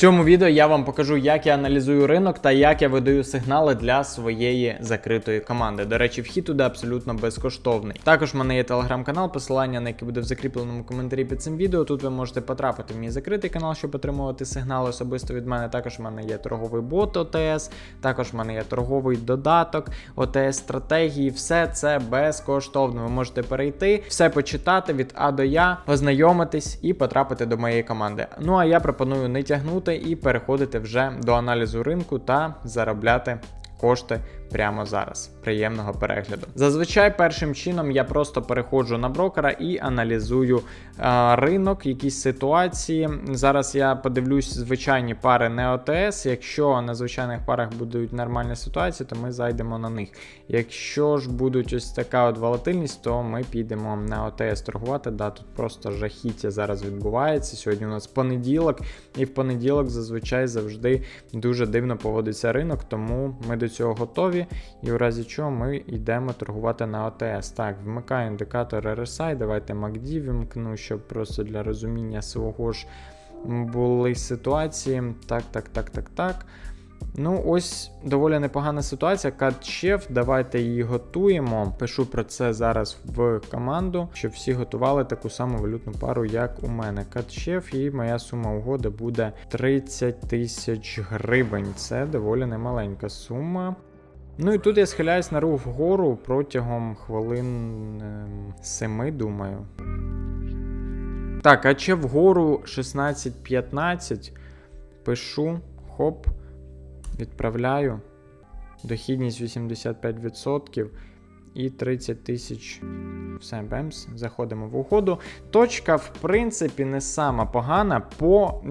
цьому відео я вам покажу, як я аналізую ринок та як я видаю сигнали для своєї закритої команди. До речі, вхід туди абсолютно безкоштовний. Також в мене є телеграм-канал, посилання на який буде в закріпленому коментарі під цим відео. Тут ви можете потрапити в мій закритий канал, щоб отримувати сигнали особисто від мене. Також в мене є торговий бот ОТС, також в мене є торговий додаток, ОТС стратегії. Все це безкоштовно. Ви можете перейти, все почитати від А до Я, ознайомитись і потрапити до моєї команди. Ну а я пропоную не тягнути і переходити вже до аналізу ринку та заробляти кошти прямо зараз. Приємного перегляду. Зазвичай першим чином я просто переходжу на брокера і аналізую е, ринок, якісь ситуації. Зараз я подивлюсь звичайні пари не ОТС. Якщо на звичайних парах будуть нормальні ситуації, то ми зайдемо на них. Якщо ж будуть ось така от волатильність, то ми підемо на ОТС торгувати. Да, тут просто жахіття зараз відбувається. Сьогодні у нас понеділок, і в понеділок зазвичай завжди дуже дивно поводиться ринок, тому ми до цього готові. І в разі чого ми йдемо торгувати на ОТС. Так, вмикаю індикатор RSI. Давайте MACD вимкну, щоб просто для розуміння свого ж були ситуації. Так, так, так, так, так. Ну, ось доволі непогана ситуація. Катчеф, давайте її готуємо. Пишу про це зараз в команду, щоб всі готували таку саму валютну пару, як у мене. Катчеф, і моя сума угоди буде 30 тисяч гривень. Це доволі немаленька сума. Ну і тут я схиляюсь на рух вгору протягом хвилин 7, думаю. Так, а ще вгору 16-15. Пишу, хоп, відправляю. Дохідність 85% і 30 тисяч. Все, бемс, заходимо в угоду. Точка, в принципі, не сама погана. По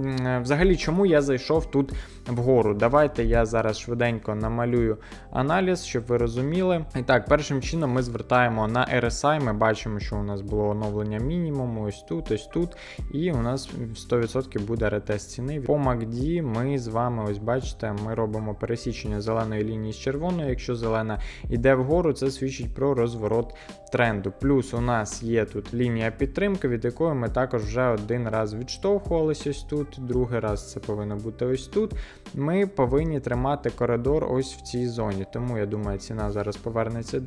взагалі, чому я зайшов тут вгору? Давайте я зараз швиденько намалюю аналіз, щоб ви розуміли. І так, першим чином ми звертаємо на RSI. Ми бачимо, що у нас було оновлення мінімуму, ось тут, ось тут. І у нас 100% буде ретест ціни. По MACD ми з вами, ось бачите, ми робимо пересічення зеленої лінії з червоною. Якщо зелена йде вгору, це свідчить про розворот тренду. Плюс у нас є тут лінія підтримки, від якої ми також вже один раз відштовхувалися ось тут, другий раз це повинно бути ось тут. Ми повинні тримати коридор ось в цій зоні. Тому я думаю, ціна зараз повернеться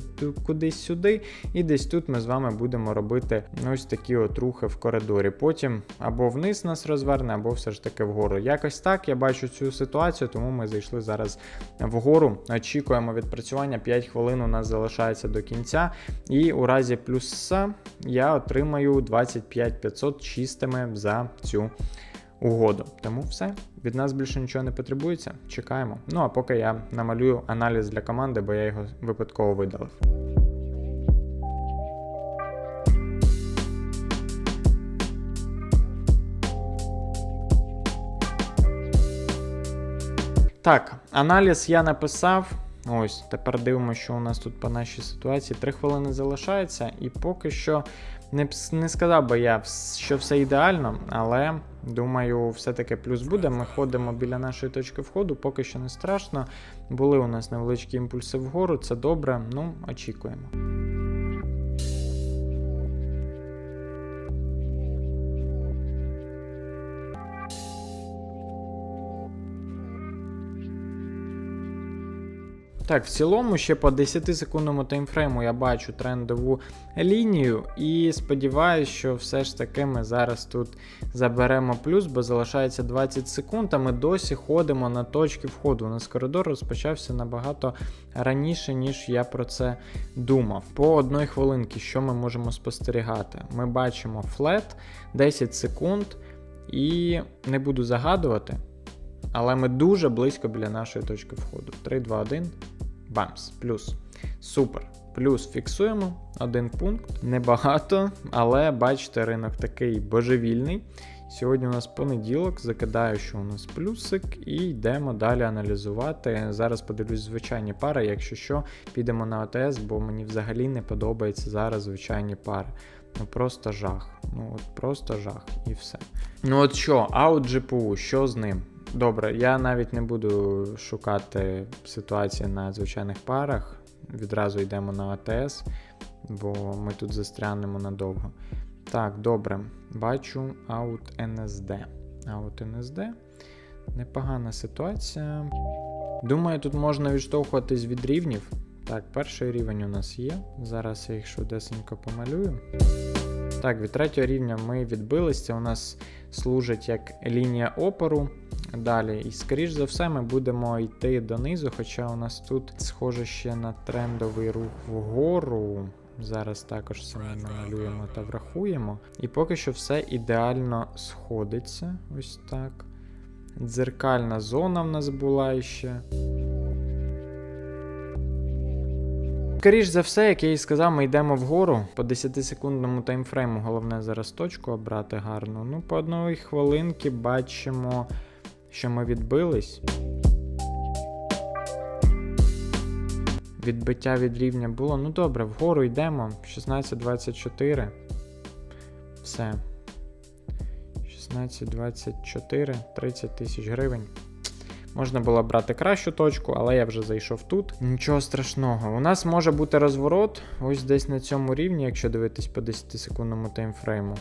кудись сюди, і десь тут ми з вами будемо робити ось такі от рухи в коридорі. Потім або вниз нас розверне, або все ж таки вгору. Якось так я бачу цю ситуацію, тому ми зайшли зараз вгору. Очікуємо відпрацювання 5 хвилин. У нас залишається до кінця. І у разі плюса я отримаю 25 500 чистими за цю угоду. Тому все, від нас більше нічого не потребується. Чекаємо. Ну а поки я намалюю аналіз для команди, бо я його випадково видалив. Так, аналіз я написав. Ось, тепер дивимося, що у нас тут по нашій ситуації. Три хвилини залишається, і поки що не, не сказав би я, що все ідеально, але думаю, все-таки плюс буде. Ми ходимо біля нашої точки входу, поки що не страшно. Були у нас невеличкі імпульси вгору, це добре. Ну, очікуємо. Так, в цілому, ще по 10-секундному таймфрейму я бачу трендову лінію, і сподіваюся, що все ж таки ми зараз тут заберемо плюс, бо залишається 20 секунд, а ми досі ходимо на точки входу. У нас коридор розпочався набагато раніше, ніж я про це думав. По одної хвилинки, що ми можемо спостерігати? Ми бачимо флет 10 секунд, і не буду загадувати. Але ми дуже близько біля нашої точки входу. 3, 2, 1. Бамс. Плюс. Супер. Плюс фіксуємо один пункт. Небагато, але бачите, ринок такий божевільний. Сьогодні у нас понеділок, закидаю, що у нас плюсик, і йдемо далі аналізувати. Зараз подивлюсь звичайні пари, якщо що, підемо на АТС, бо мені взагалі не подобається зараз звичайні пари. Ну просто жах. Ну от просто жах і все. Ну от що, аут GPU, що з ним? Добре, я навіть не буду шукати ситуації на звичайних парах. Відразу йдемо на АТС, бо ми тут застрянемо надовго. Так, добре, бачу Out NSD. Out NSD. Непогана ситуація. Думаю, тут можна відштовхуватись від рівнів. Так, перший рівень у нас є. Зараз я їх швидесенько помалюю. Так, від третього рівня ми відбились. Це у нас служить як лінія опору. Далі, і скоріш за все, ми будемо йти донизу, хоча у нас тут схоже ще на трендовий рух вгору. Зараз також все ми намалюємо та врахуємо. І поки що все ідеально сходиться. Ось так. Дзеркальна зона в нас була ще. Скоріш за все, як я і сказав, ми йдемо вгору по 10-секундному таймфрейму. Головне зараз точку обрати гарну. Ну, по одної хвилинки бачимо, що ми відбились. Відбиття від рівня було. Ну добре, вгору йдемо. 16-24. Все. 16-24, 30 тисяч гривень. Можна було брати кращу точку, але я вже зайшов тут. Нічого страшного. У нас може бути розворот ось десь на цьому рівні, якщо дивитись по 10-секундному таймфрейму.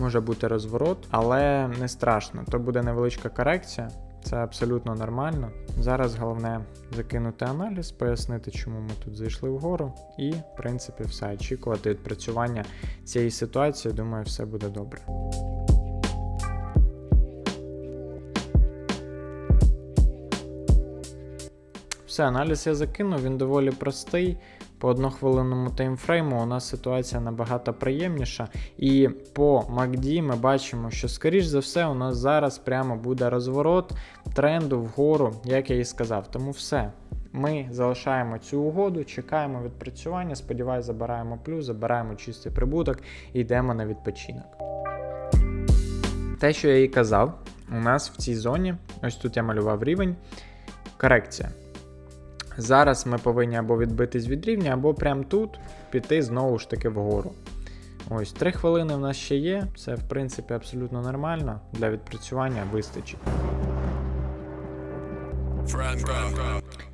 Може бути розворот, але не страшно. То буде невеличка корекція. Це абсолютно нормально. Зараз головне закинути аналіз, пояснити, чому ми тут зайшли вгору, і, в принципі, все. Очікувати відпрацювання цієї ситуації. Думаю, все буде добре. Все, аналіз я закинув, він доволі простий. По однохвилинному таймфрейму у нас ситуація набагато приємніша. І по MACD ми бачимо, що, скоріш за все, у нас зараз прямо буде розворот тренду вгору, як я і сказав. Тому все. Ми залишаємо цю угоду, чекаємо відпрацювання. Сподіваюсь, забираємо плюс, забираємо чистий прибуток і йдемо на відпочинок. Те, що я і казав, у нас в цій зоні, ось тут я малював рівень, корекція. Зараз ми повинні або відбитись від рівня, або прямо тут піти знову ж таки вгору. Ось 3 хвилини в нас ще є. Це, в принципі, абсолютно нормально. Для відпрацювання вистачить.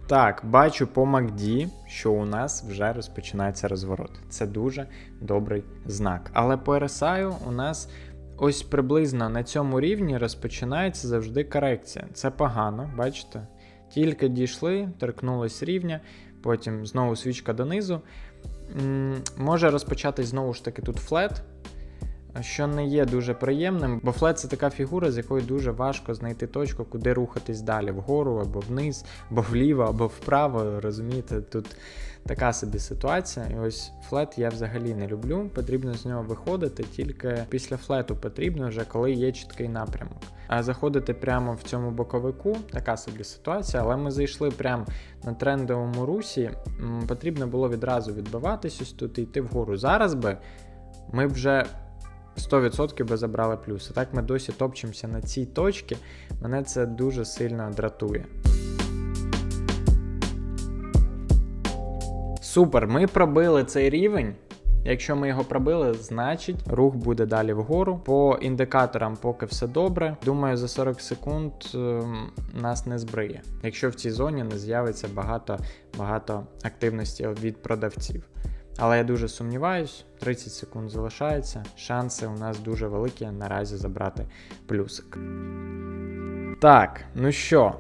Так, бачу по MACD, що у нас вже розпочинається розворот. Це дуже добрий знак. Але по RSI у нас ось приблизно на цьому рівні розпочинається завжди корекція. Це погано, бачите? Тільки дійшли, торкнулись рівня, потім знову свічка донизу. Може розпочатись знову ж таки тут флет, що не є дуже приємним, бо флет це така фігура, з якою дуже важко знайти точку, куди рухатись далі, вгору або вниз, або вліво, або вправо. Розумієте, тут така собі ситуація. І ось флет я взагалі не люблю. Потрібно з нього виходити тільки після флету потрібно вже, коли є чіткий напрямок. А заходити прямо в цьому боковику, така собі ситуація, але ми зайшли прямо на трендовому русі. Потрібно було відразу відбиватись ось тут і йти вгору. Зараз би ми вже 100% би забрали плюс. А так ми досі топчемося на цій точці. Мене це дуже сильно дратує. Супер, ми пробили цей рівень. Якщо ми його пробили, значить рух буде далі вгору. По індикаторам поки все добре. Думаю, за 40 секунд ем, нас не збриє, якщо в цій зоні не з'явиться багато, багато активності від продавців. Але я дуже сумніваюсь, 30 секунд залишається. Шанси у нас дуже великі наразі забрати плюсик. Так, ну що,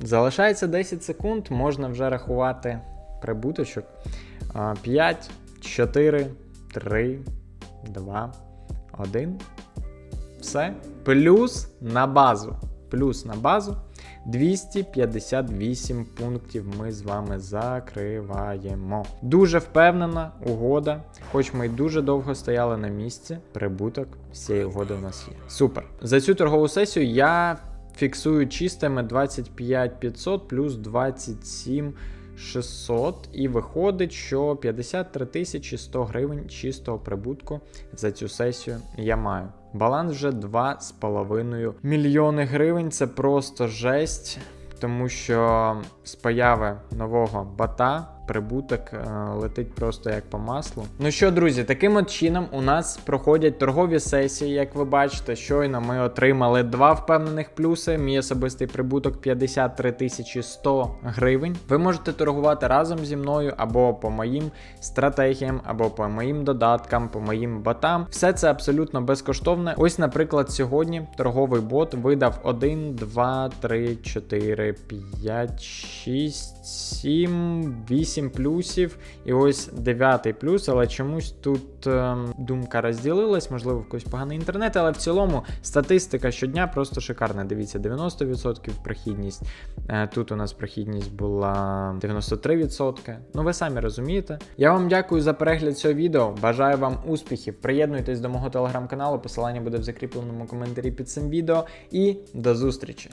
залишається 10 секунд, можна вже рахувати прибуточок. 5, 4, 3, 2, 1. Все. Плюс на базу. Плюс на базу. 258 пунктів ми з вами закриваємо. Дуже впевнена угода, хоч ми й дуже довго стояли на місці, прибуток всієї угоди у нас є. Супер. За цю торгову сесію я фіксую чистими 25 500 плюс 27 600 і виходить, що 53 тисячі 100 гривень чистого прибутку за цю сесію я маю. Баланс вже 2,5 мільйони гривень. Це просто жесть. Тому що з появи нового бата прибуток е, летить просто як по маслу. Ну що, друзі, таким от чином у нас проходять торгові сесії, як ви бачите, щойно ми отримали два впевнених плюси. Мій особистий прибуток 53 тисячі 100 гривень. Ви можете торгувати разом зі мною або по моїм стратегіям, або по моїм додаткам, по моїм ботам. Все це абсолютно безкоштовне. Ось, наприклад, сьогодні торговий бот видав 1, 2, 3, 4, 5, 6, 7, 8 плюсів. І ось дев'ятий плюс, але чомусь тут ем, думка розділилась, можливо, в когось поганий інтернет, але в цілому статистика щодня просто шикарна. Дивіться, 90% прохідність. Е, Тут у нас прохідність була 93%. Ну, ви самі розумієте. Я вам дякую за перегляд цього відео. Бажаю вам успіхів. Приєднуйтесь до мого телеграм-каналу, посилання буде в закріпленому коментарі під цим відео. І до зустрічі!